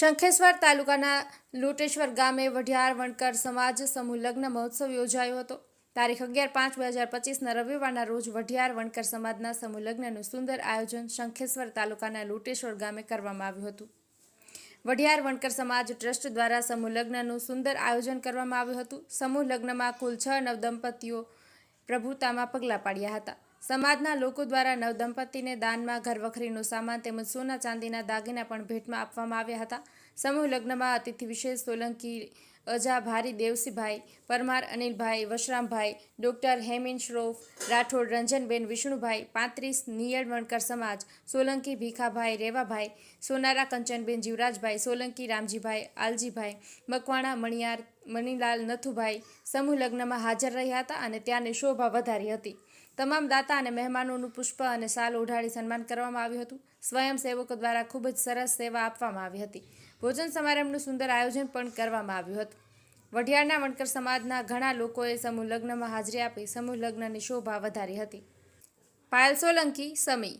શંખેશ્વર તાલુકાના લોટેશ્વર ગામે વઢિયાર વણકર સમાજ સમૂહ લગ્ન મહોત્સવ યોજાયો હતો. તારીખ અગિયાર પાંચ બે હજાર પચીસના રવિવારના રોજ વઢિયાર વણકર સમાજના સમૂહ લગ્નનું સુંદર આયોજન શંખેશ્વર તાલુકાના લોટેશ્વર ગામે કરવામાં આવ્યું હતું. વઢિયાર વણકર સમાજ ટ્રસ્ટ દ્વારા સમૂહ લગ્નનું સુંદર આયોજન કરવામાં આવ્યું હતું. સમૂહ લગ્નમાં કુલ છ નવદંપતીઓ પ્રભુતામાં પગલાં પાડ્યા હતા. સમાજના લોકો દ્વારા નવદંપતીને દાનમાં ઘરવખરીનો સામાન તેમજ સોના ચાંદીના દાગીના પણ ભેટમાં આપવામાં આવ્યા હતા. સમૂહ લગ્નમાં અતિથિ વિશેષ સોલંકી અજા ભારી દેવસીભાઈ પરમાર, અનિલભાઈ, વશરામભાઈ, ડોક્ટર હેમિન શ્રોફ, રાઠોડ, રંજનબેન, વિષ્ણુભાઈ, પાંત્રીસ નિયળ વણકર સમાજ, સોલંકી ભીખાભાઈ, રેવાભાઈ, સોનારા કંચનબેન જીવરાજભાઈ, સોલંકી રામજીભાઈ, આલજીભાઈ, મકવાણા, મણિયાર મણિલાલ નથુભાઈ સમૂહ લગ્નમાં હાજર રહ્યા હતા અને ત્યાંની શોભા વધારી હતી. તમામ દાતા અને મહેમાનોનું પુષ્પ અને સાલ ઓઢાડી સન્માન કરવામાં આવ્યું હતું. સ્વયંસેવકો દ્વારા ખૂબ જ સરસ સેવા આપવામાં આવી હતી. ભોજન સમારંભનું સુંદર આયોજન પણ કરવામાં આવ્યું હતું. વઢિયારના વણકર સમાજના ઘણા લોકોએ સમૂહ લગ્નમાં હાજરી આપી સમૂહ લગ્નની શોભા વધારી હતી. પાયલ સોલંકી, સમી.